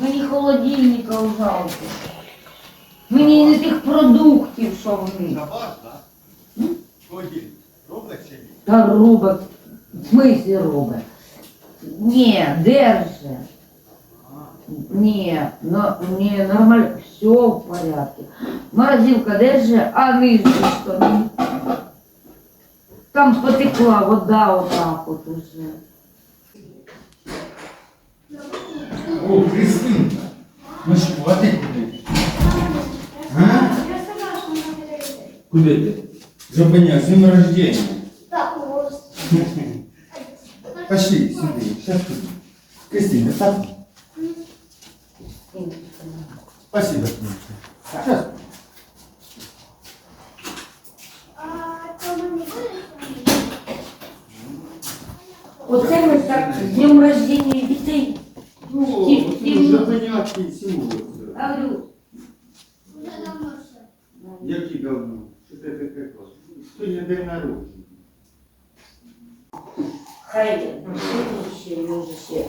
Мені холодильника жалко. Мені не тих продуктів, що в них. Забаж, так? Ходіть. Робить чи ні? Та робить. В смислі робить? Ні, держи. Ні, но, ні, нормально, все в порядке. Морозилка держи, а нижні штани. Там потекла вода отак от уже. О, Кристинка. Ну що, а ти куди? А? Я мы не Куди ти? Зупиняй, з днем рождения. Так, вот. Пошли сюди, сейчас туди. Кристина, так? Спасибо. Сейчас. Оце ми так з днем рождения дітей. Ну, Вже понятки всього. Говорю, Уже давно все. Які давно? Що ти таке кажеш? Сьогодні день народження. хай ну, ще може ще.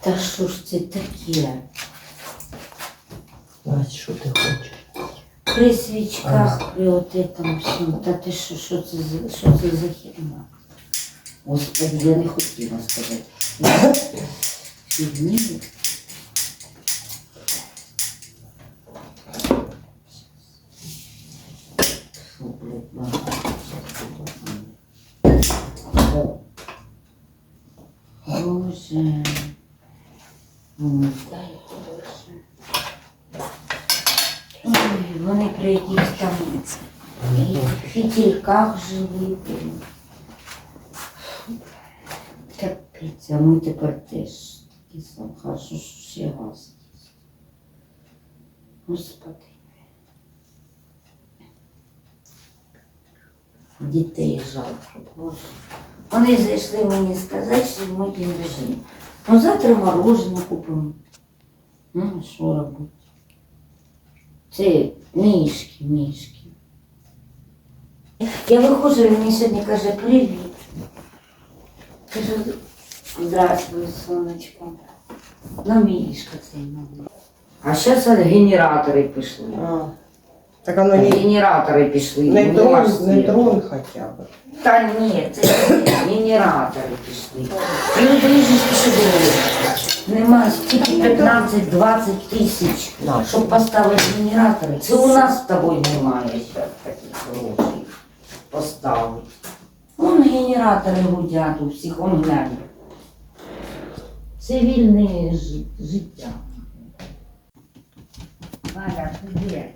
Та що ж це таке? Настя, що ти хочеш? При свічках, при от этом всьому. Та ти що, що це за що це за херня? Господи, я не хотіла сказати. О. Боже. Ой, вони при якихось там фітільках жили. Капець, а ми тепер теж такі сам. Хорошо, що ще газ. Господи. Дітей жалко, Боже. Вони зайшли мені сказати, що ми день рождения. Ну завтра мороженое купимо. Ну, що робити? Це мішки, мішки. Я виходжу, мені сьогодні каже, привіт. Кажу, здравствуй, сонечко. Ну, мішка цей новий. А зараз генератори пішли. А, так оно не, Генератори пішли. не, ну, дрон, не світ. дрон хотя бы. Та ні, це генератори пішли. Люди ж пішли. Нема стільки 15-20 тисяч, Да. щоб поставити генератори. Це у нас з тобою немає ще таких грошей поставити. Генератори гудять у всіх, он глянь. Цивільне жи- життя. Валя, ти де?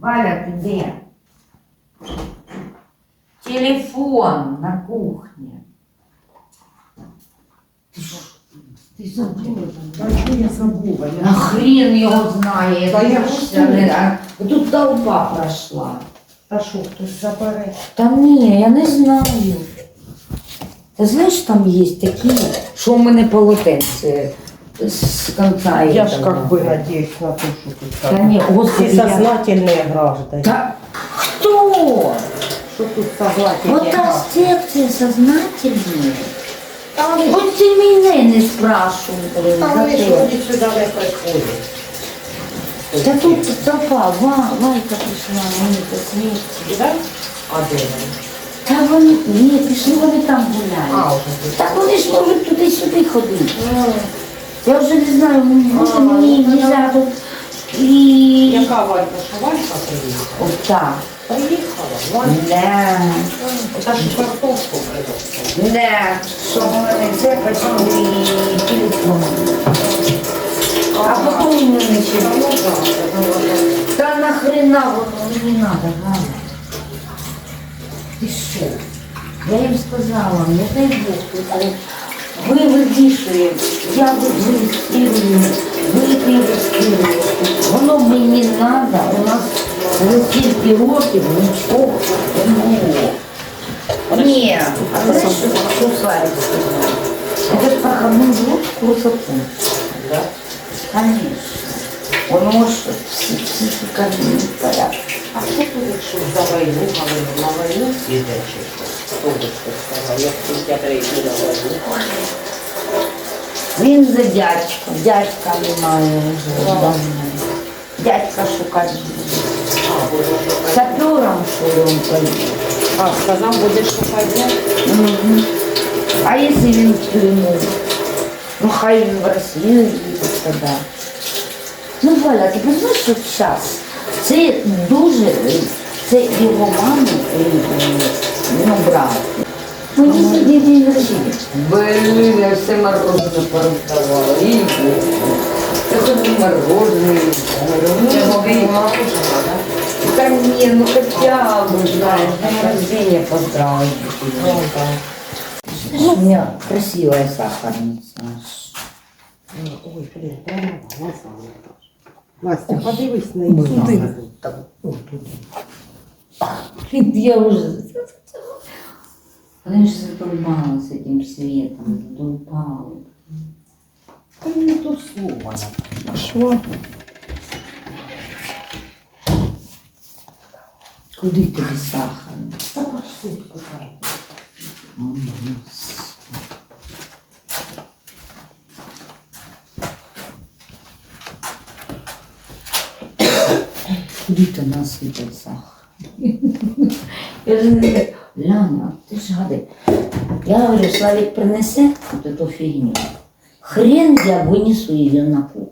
Валя, ты где? Телефон на кухне. Ты ж- Ты забыла. А что я забыла? А хрен его знает. Да я Боже, что? не- а Тут толпа прошла. А що, хтось забере? Та ні, я не знаю. Ти знаєш, там є такі, що у мене полотенце з конца. Я ж этого. как бы надеюсь на то, что ты Та там. ні, господи, Все я... сознательные граждане. Та хто? Что тут сознательные Вот та граждане? секція сознательні. Ти мене не блин, там за они те. ж вроде сюда не приходят. Та тут толпа, Ва, Вайка прийшла, мені посміється. Да? А де вони? Та вони, ні, пішли вони там гуляють. А, уже тут. Так вони ж можуть туди-сюди ходити. Я вже не знаю, може мені нельзя тут і... Яка Валька? Що Валька приїхала? Отак. Приїхала? Не, Та ж картошку привезла. не, що в мене це почали і телефон. А потім мене ще. Та нахрена воно не надо, ладно. Ти що? Я їм сказала, не дай Бог тут, але ви вирішуєте, я вирішую, ви вирішуєте. Воно мені не треба, у нас за стільки років нічого не було. Ні, а знаєш, що, Славик сказав? Это проходной год курса. Да? Конечно. Воно ж всі, всі шикарні порядки. А хто тут, якщо за війну, Галина, на чи що? Хто би це сказав, як психіатри йде на війну? Він за дядька, дядька немає вже давно. Дядька шукає. Сапером, він поїхав. А, сказав, будеш шукати. Мгм. А если він в тюрьму? Ну, хай він в Росію їде тоді. Ну, Валя, ти розумієш, що час? Це дуже, це його маму, ну, брат. Мені сьогодні день рождения. Блин, я все мороженое пороздавала. Це хоч не мороженое. Це мобільне мороженое, так? Да не, ну хотя бы, знаешь, день рождения поздравить. Ну, так. У меня красивая сахарница. Ну, Ой, блін, прямо глаза. Настя, подивись на її. Туди. Так, о, туди. Блин, я уже... Она же задолбала с этим светом, задолбала. Та не то слово. Що? Куди тобі сахар? Та пошли, какая. Куди ти насипав сахар? Я же не так, Ляна, ти ж гадай. Я говорю, Славик принесе вот эту фигню. Хрен я вынесу ее на кухню.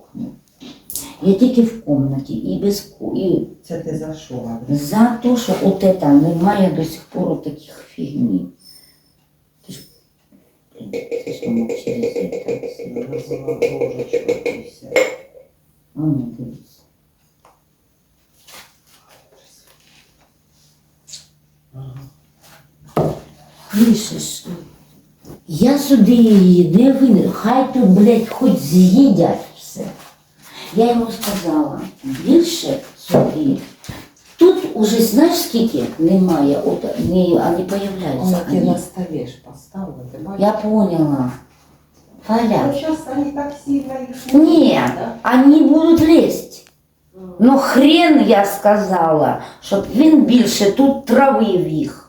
Я тільки в комнаті і без і Це ти за що, Галя? за те, що от это немає до сих пор таких фігні. Ти ж це це. Розила ложечку і все. А ну дивіться. Слышиш, я сюди її не винен. Хай тут, блядь, хоч з'їдять. Я йому сказала, більше сюди. Тут уже знаєш скільки немає, от не, а не появляються. Ти Они. на столі поставила, ти бачиш? Я поняла. Валя, сейчас они так сильно их Нет, они будут лезть. Ну хрен я сказала, щоб він більше тут травив їх.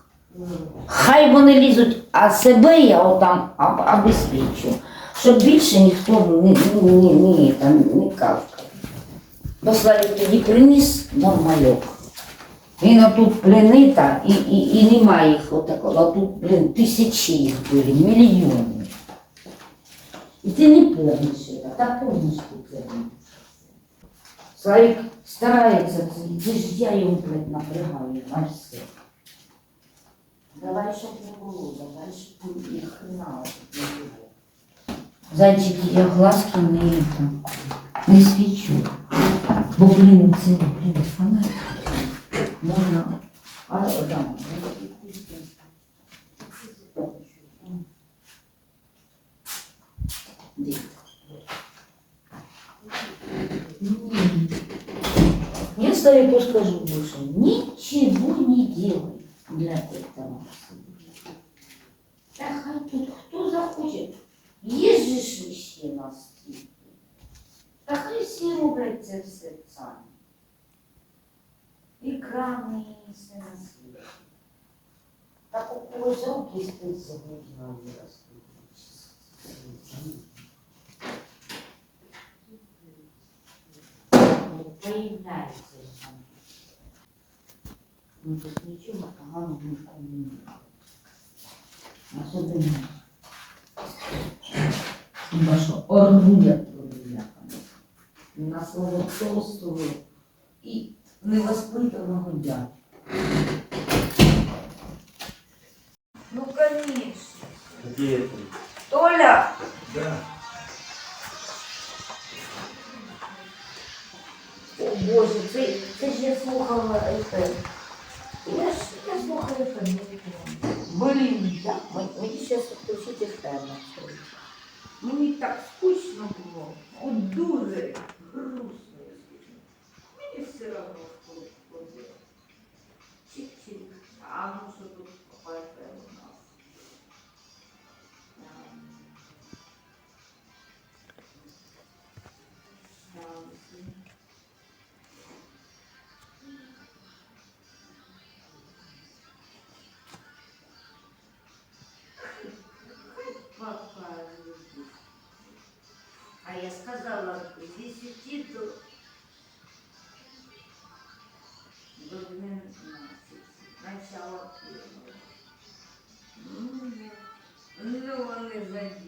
Хай вони лізуть, а себе я отам об- обезпечу, щоб більше ніхто не, не, не, не, там, не кавкав. Бо Славік тоді приніс нормальок. Він отут пленита і, і, і немає їх отакого, а тут, блин, тисячі їх були, мільйони. І ти не помниш це, так ти це. Славік старається, це, ж я його, блядь, напрягаю, а все. Давай, щоб не було, давай, щоб хрена не було. Зайчики, я глазки не, там, не свічу. Бо, блін, це, блін, фонарик. Можна, а, да. Дивіться. М. Я старику скажу больше, ничего не делай для этого. Да хай тут кто захочет. Же ж ще на стільки. Та хай всі роблять це все самі. І крани, і все на світі. У когось руки стить загружено виростуть. Ну, появляется. Ну, тут ничего поганого не немає. Хіба що оргуля. На слово толстого і невоспитаного дядька. Ну, конечно. Где это? Толя! Да. О Боже, це, це ж я слухала FM. Я ж я слухала FM. Блін, як мені, зараз включити FM. Мені так скучно було. От дуже грустно. Мені все одно ходить. Чик-чик. А ну я сказала, з 10 до, до 12. Начало первого. Ну, ну вони за 10.